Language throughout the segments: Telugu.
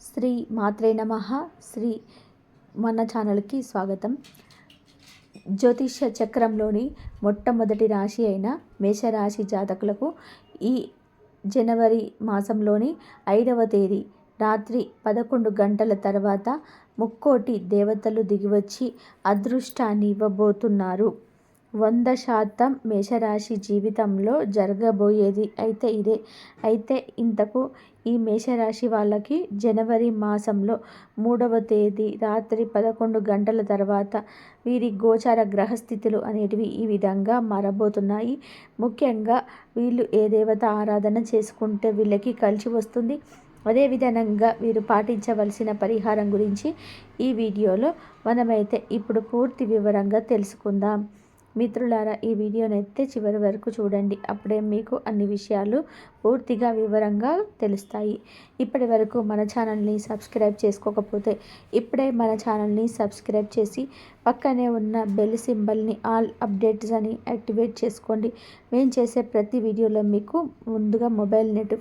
శ్రీ మాత్రే నమ. శ్రీ మన ఛానల్కి స్వాగతం. జ్యోతిష్య చక్రంలోని మొట్టమొదటి రాశి అయిన మేషరాశి జాతకులకు ఈ జనవరి మాసంలోని ఐదవ తేదీ రాత్రి పదకొండు గంటల తర్వాత ముక్కోటి దేవతలు దిగివచ్చి అదృష్టాన్ని ఇవ్వబోతున్నారు. వంద శాతం మేషరాశి జీవితంలో జరగబోయేది అయితే ఇదే. అయితే ఇంతకు ఈ మేషరాశి వాళ్ళకి జనవరి మాసంలో మూడవ తేదీ రాత్రి పదకొండు గంటల తర్వాత వీరి గోచార గ్రహస్థితులు అనేటివి ఈ విధంగా మారబోతున్నాయి. ముఖ్యంగా వీళ్ళు ఏ దేవత ఆరాధన చేసుకుంటే వీళ్ళకి కలిసి వస్తుంది. అదేవిధంగా వీరు పాటించవలసిన పరిహారం గురించి ఈ వీడియోలో మనమైతే ఇప్పుడు పూర్తి వివరంగా తెలుసుకుందాం. మిత్రులారా ఈ వీడియోని అయితే చివరి వరకు చూడండి. అప్పుడే మీకు అన్ని విషయాలు పూర్తిగా వివరంగా తెలుస్తాయి. ఇప్పటి వరకు మన ఛానల్ని సబ్స్క్రైబ్ చేసుకోకపోతే ఇప్పుడే మన ఛానల్ని సబ్స్క్రైబ్ చేసి పక్కనే ఉన్న బెల్ సింబల్ని ఆల్ అప్డేట్స్ అని యాక్టివేట్ చేసుకోండి. మేము చేసే ప్రతి వీడియోలో మీకు ముందుగా మొబైల్ నెట్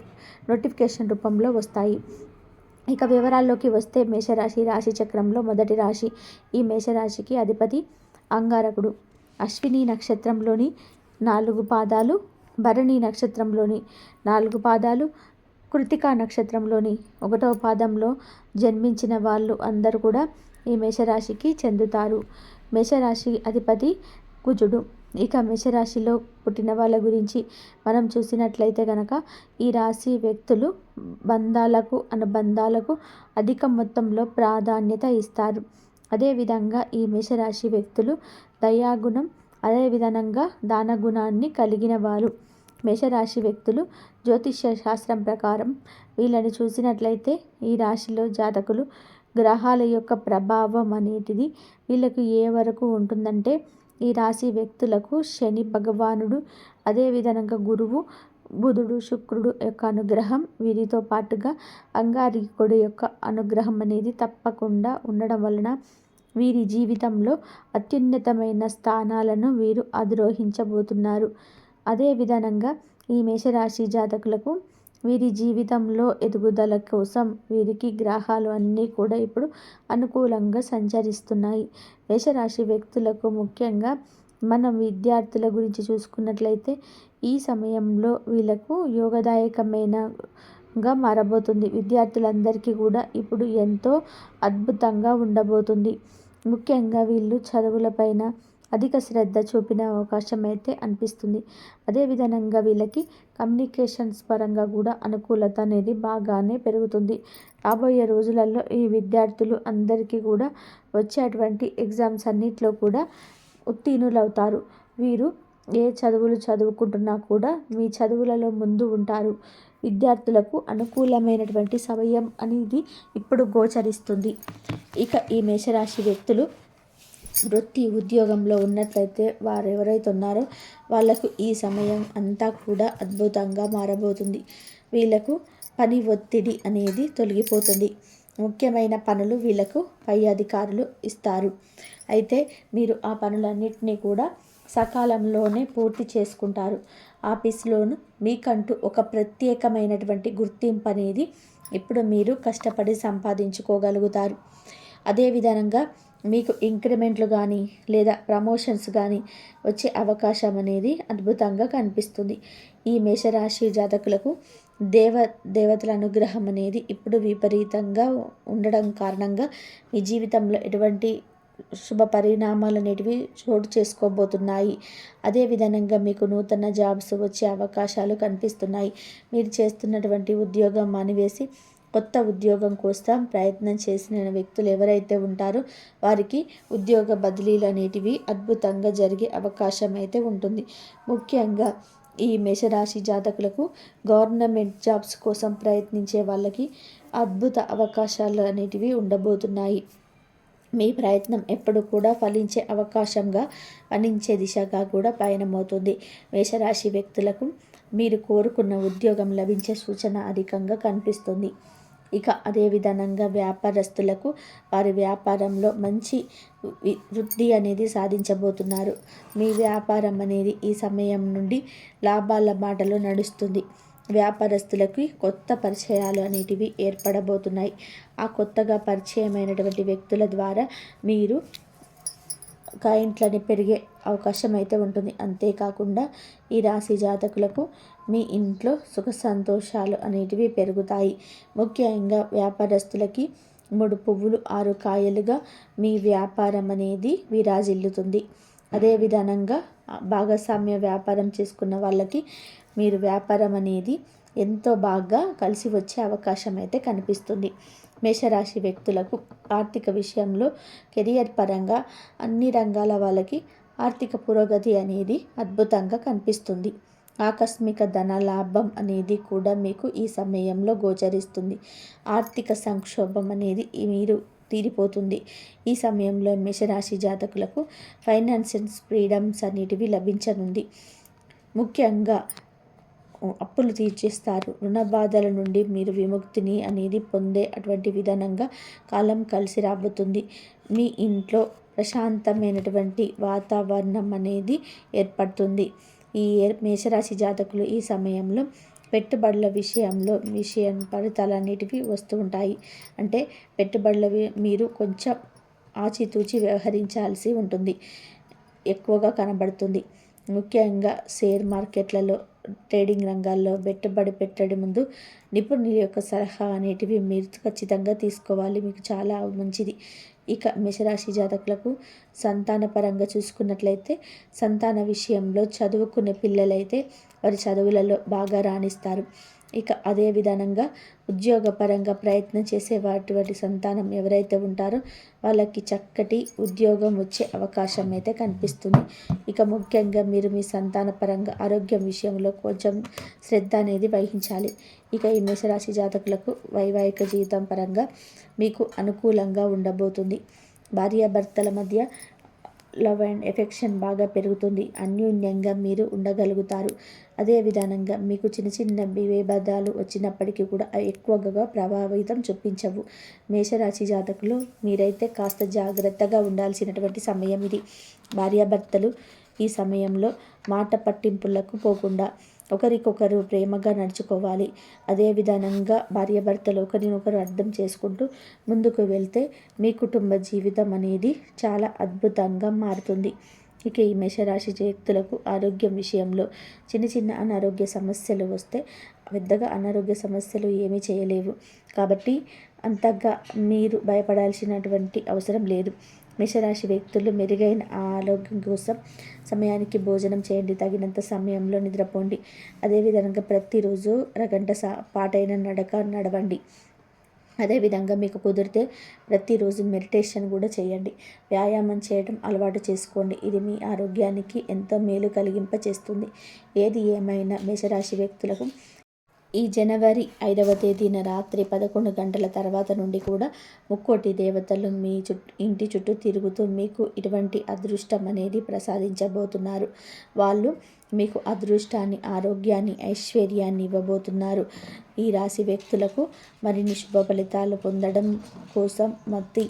నోటిఫికేషన్ రూపంలో వస్తాయి. ఇక వివరాల్లోకి వస్తే మేషరాశి రాశి చక్రంలో మొదటి రాశి. ఈ మేషరాశికి అధిపతి అంగారకుడు. అశ్విని నక్షత్రంలోని నాలుగు పాదాలు భరణి నక్షత్రంలోని నాలుగు పాదాలు కృతికా నక్షత్రంలోని ఒకటవ పాదంలో జన్మించిన వాళ్ళు అందరూ కూడా ఈ మేషరాశికి చెందుతారు. మేషరాశి అధిపతి కుజుడు. ఇక మేషరాశిలో పుట్టిన వాళ్ళ గురించి మనం చూసినట్లయితే కనుక ఈ రాశి వ్యక్తులు బంధాలకు అనుబంధాలకు అధిక మొత్తంలో ప్రాధాన్యత ఇస్తారు. అదేవిధంగా ఈ మేషరాశి వ్యక్తులు దయాగుణం అదేవిధంగా దానగుణాన్ని కలిగిన వారు. మేషరాశి వ్యక్తులు జ్యోతిష్య శాస్త్రం ప్రకారం వీళ్ళని చూసినట్లయితే ఈ రాశిలో జాతకులు గ్రహాల యొక్క ప్రభావం అనేటిది వీళ్ళకు ఏ వరకు ఉంటుందంటే ఈ రాశి వ్యక్తులకు శని భగవానుడు అదేవిధంగా గురువు బుధుడు శుక్రుడు యొక్క అనుగ్రహం వీరితో పాటుగా అంగారికుడు యొక్క అనుగ్రహం అనేది తప్పకుండా ఉండడం వలన వీరి జీవితంలో అత్యున్నతమైన స్థానాలను వీరు అధిరోహించబోతున్నారు. అదేవిధంగా ఈ మేషరాశి జాతకులకు వీరి జీవితంలో ఎదుగుదల కోసం వీరికి గ్రహాలు అన్నీ కూడా ఇప్పుడు అనుకూలంగా సంచరిస్తున్నాయి. మేషరాశి వ్యక్తులకు ముఖ్యంగా మనం విద్యార్థుల గురించి చూసుకున్నట్లయితే ఈ సమయంలో వీళ్ళకు యోగదాయకమైనగా మారబోతుంది. విద్యార్థులందరికీ కూడా ఇప్పుడు ఎంతో అద్భుతంగా ఉండబోతుంది. ముఖ్యంగా వీళ్ళు చదువులపైన అధిక శ్రద్ధ చూపిన అవకాశం అయితే అనిపిస్తుంది అదేవిధంగా వీళ్ళకి కమ్యూనికేషన్స్ పరంగా కూడా అనుకూలత అనేది బాగానే పెరుగుతుంది. రాబోయే రోజులలో ఈ విద్యార్థులు అందరికీ కూడా వచ్చేటువంటి ఎగ్జామ్స్ అన్నిట్లో కూడా ఉత్తీర్ణులవుతారు. వీరు ఏ చదువులు చదువుకుంటున్నా కూడా మీ చదువులలో ముందు ఉంటారు. విద్యార్థులకు అనుకూలమైనటువంటి సమయం అనేది ఇప్పుడు గోచరిస్తుంది. ఇక ఈ మేషరాశి వ్యక్తులు వృత్తి ఉద్యోగంలో ఉన్నట్లయితే వారు ఎవరైతే ఉన్నారో వాళ్ళకు ఈ సమయం అంతా కూడా అద్భుతంగా మారబోతుంది. వీళ్ళకు పని ఒత్తిడి అనేది తొలగిపోతుంది. ముఖ్యమైన పనులు వీళ్ళకు పై అధికారులు ఇస్తారు. అయితే మీరు ఆ పనులన్నింటినీ కూడా సకాలంలోనే పూర్తి చేసుకుంటారు. ఆఫీస్లోను మీకంటూ ఒక ప్రత్యేకమైనటువంటి గుర్తింపు అనేది ఇప్పుడు మీరు కష్టపడి సంపాదించుకోగలుగుతారు. అదేవిధంగా మీకు ఇంక్రిమెంట్లు కానీ లేదా ప్రమోషన్స్ కానీ వచ్చే అవకాశం అనేది అద్భుతంగా కనిపిస్తుంది. ఈ మేషరాశి జాతకులకు దేవ దేవతల అనుగ్రహం అనేది ఇప్పుడు విపరీతంగా ఉండడం కారణంగా మీ జీవితంలో ఎటువంటి శుభ పరిణామాలు అనేటివి చోటు చేసుకోబోతున్నాయి. అదేవిధంగా మీకు నూతన జాబ్స్ వచ్చే అవకాశాలు కనిపిస్తున్నాయి. మీరు చేస్తున్నటువంటి ఉద్యోగం మానివేసి కొత్త ఉద్యోగం కోసం ప్రయత్నం చేసిన వ్యక్తులు ఎవరైతే ఉంటారో వారికి ఉద్యోగ బదిలీలు అనేటివి అద్భుతంగా జరిగే అవకాశం అయితే ఉంటుంది. ముఖ్యంగా ఈ మేషరాశి జాతకులకు గవర్నమెంట్ జాబ్స్ కోసం ప్రయత్నించే వాళ్ళకి అద్భుత అవకాశాలు అనేటివి ఉండబోతున్నాయి. మీ ప్రయత్నం ఎప్పుడు కూడా ఫలించే అవకాశంగా ఫలించే దిశగా కూడా పయనమవుతుంది. మేషరాశి వ్యక్తులకు మీరు కోరుకున్న ఉద్యోగం లభించే సూచన అధికంగా కనిపిస్తుంది. ఇక అదే విధంగా వ్యాపారస్తులకు వారి వ్యాపారంలో మంచి వృద్ధి అనేది సాధించబోతున్నారు. మీ వ్యాపారం అనేది ఈ సమయం నుండి లాభాల బాటలో నడుస్తుంది. వ్యాపారస్తులకి కొత్త పరిచయాలు అనేటివి ఏర్పడబోతున్నాయి. ఆ కొత్తగా పరిచయమైనటువంటి వ్యక్తుల ద్వారా మీరు క్లయింట్లని పెరిగే అవకాశం అయితే ఉంటుంది. అంతేకాకుండా ఈ రాశి జాతకులకు మీ ఇంట్లో సుఖ సంతోషాలు అనేటివి పెరుగుతాయి. ముఖ్యంగా వ్యాపారస్తులకి మూడు పువ్వులు ఆరు కాయలుగా మీ వ్యాపారం అనేది విరాజిల్లుతుంది. అదే విధానంగా భాగస్వామ్య వ్యాపారం చేసుకున్న వాళ్ళకి మీరు వ్యాపారం అనేది ఎంతో బాగా కలిసి వచ్చే అవకాశం అయితే కనిపిస్తుంది. మేషరాశి వ్యక్తులకు ఆర్థిక విషయంలో కెరియర్ పరంగా అన్ని రంగాల వాళ్ళకి ఆర్థిక పురోగతి అనేది అద్భుతంగా కనిపిస్తుంది. ఆకస్మిక ధన లాభం అనేది కూడా మీకు ఈ సమయంలో గోచరిస్తుంది. ఆర్థిక సంక్షోభం అనేది మీరు తీరిపోతుంది. ఈ సమయంలో మేషరాశి జాతకులకు ఫైనాన్షియల్ ఫ్రీడమ్స్ అనేటివి లభించనుంది. ముఖ్యంగా అప్పులు తీర్చేస్తారు. రుణ బాధల నుండి మీరు విముక్తిని అనేది పొందే అటువంటి విధానంగా కాలం కలిసి రాబోతుంది. మీ ఇంట్లో ప్రశాంతమైనటువంటి వాతావరణం అనేది ఏర్పడుతుంది. ఈ మేషరాశి జాతకులు ఈ సమయంలో పెట్టుబడుల విషయంలో విషయం ఫలితాలన్నిటివి వస్తూ ఉంటాయి. అంటే పెట్టుబడులవి మీరు కొంచెం ఆచితూచి వ్యవహరించాల్సి ఉంటుంది. ఎక్కువగా కనబడుతుంది. ముఖ్యంగా షేర్ మార్కెట్లలో ట్రేడింగ్ రంగాల్లో పెట్టుబడి పెట్టడం ముందు నిపుణుల యొక్క సలహా అనేటివి మీరు ఖచ్చితంగా తీసుకోవాలి. మీకు చాలా మంచిది. ఇక మేషరాశి జాతకులకు సంతానపరంగా చూసుకున్నట్లయితే సంతాన విషయంలో చదువుకునే పిల్లలైతే వారి చదువులలో బాగా రాణిస్తారు. ఇక అదే విధానంగా ఉద్యోగపరంగా ప్రయత్నం చేసే వాటి సంతానం ఎవరైతే ఉంటారో వాళ్ళకి చక్కటి ఉద్యోగం వచ్చే అవకాశం అయితే కనిపిస్తుంది. ఇక ముఖ్యంగా మీరు మీ సంతాన పరంగా ఆరోగ్యం విషయంలో కొంచెం శ్రద్ధ అనేది వహించాలి. ఇక ఈ మేషరాశి జాతకులకు వైవాహిక జీవితం పరంగా మీకు అనుకూలంగా ఉండబోతుంది. భార్యాభర్తల మధ్య లవ్ అండ్ ఎఫెక్షన్ బాగా పెరుగుతుంది. అన్యోన్యంగా మీరు ఉండగలుగుతారు. అదే విధానంగా మీకు చిన్న చిన్న విభేదాలు వచ్చినప్పటికీ కూడా ఎక్కువగా ప్రభావితం చూపించవు. మేషరాశి జాతకులు మీరైతే కాస్త జాగ్రత్తగా ఉండాల్సినటువంటి సమయం ఇది. భార్యాభర్తలు ఈ సమయంలో మాట పట్టింపులకు పోకుండా ఒకరికొకరు ప్రేమగా నడుచుకోవాలి. అదే విధానంగా భార్యాభర్తలు ఒకరినొకరు అర్థం చేసుకుంటూ ముందుకు వెళ్తే మీ కుటుంబ జీవితం అనేది చాలా అద్భుతంగా మారుతుంది. ఇక ఈ మేషరాశి వ్యక్తులకు ఆరోగ్యం విషయంలో చిన్న చిన్న అనారోగ్య సమస్యలు వస్తే పెద్దగా అనారోగ్య సమస్యలు ఏమీ చేయలేవు. కాబట్టి అంతగా మీరు భయపడాల్సినటువంటి అవసరం లేదు. మేషరాశి వ్యక్తులు మెరుగైన ఆరోగ్యం కోసం సమయానికి భోజనం చేయండి. తగినంత సమయంలో నిద్రపోండి. అదేవిధంగా ప్రతిరోజు అరగంట సా పాటైన నడక నడవండి. అదేవిధంగా మీకు కుదిరితే ప్రతిరోజు మెడిటేషన్ కూడా చేయండి. వ్యాయామం చేయడం అలవాటు చేసుకోండి. ఇది మీ ఆరోగ్యానికి ఎంతో మేలు కలిగింప చేస్తుంది ఏది ఏమైనా మేషరాశి వ్యక్తులకు ఈ జనవరి ఐదవ తేదీన రాత్రి పదకొండు గంటల తర్వాత నుండి కూడా ముక్కోటి దేవతలు మీ చుట్టూ ఇంటి చుట్టూ తిరుగుతూ మీకు ఇటువంటి అదృష్టం అనేది ప్రసాదించబోతున్నారు. వాళ్ళు మీకు అదృష్టాన్ని ఆరోగ్యాన్ని ఐశ్వర్యాన్ని ఇవ్వబోతున్నారు. ఈ రాశి వ్యక్తులకు మరిన్ని శుభ ఫలితాలు పొందడం కోసం మత్తి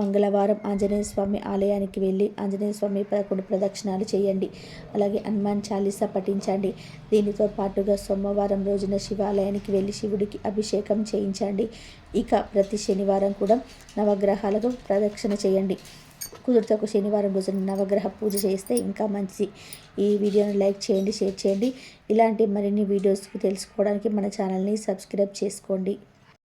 మంగళవారం ఆంజనేయ స్వామి ఆలయానికి వెళ్ళి ఆంజనేయ స్వామి పదకొండు ప్రదక్షిణాలు చేయండి. అలాగే హనుమాన్ చాలీసా పఠించండి. దీనితో పాటుగా సోమవారం రోజున శివాలయానికి వెళ్ళి శివుడికి అభిషేకం చేయించండి. ఇక ప్రతి శనివారం కూడా నవగ్రహాలకు ప్రదక్షిణ చేయండి. కుదిరితే ఒక శనివారం రోజున నవగ్రహ పూజ చేస్తే ఇంకా మంచిది. ఈ వీడియోని లైక్ చేయండి షేర్ చేయండి. ఇలాంటి మరిన్ని వీడియోస్ తెలుసుకోవడానికి మన ఛానల్ని సబ్స్క్రైబ్ చేసుకోండి.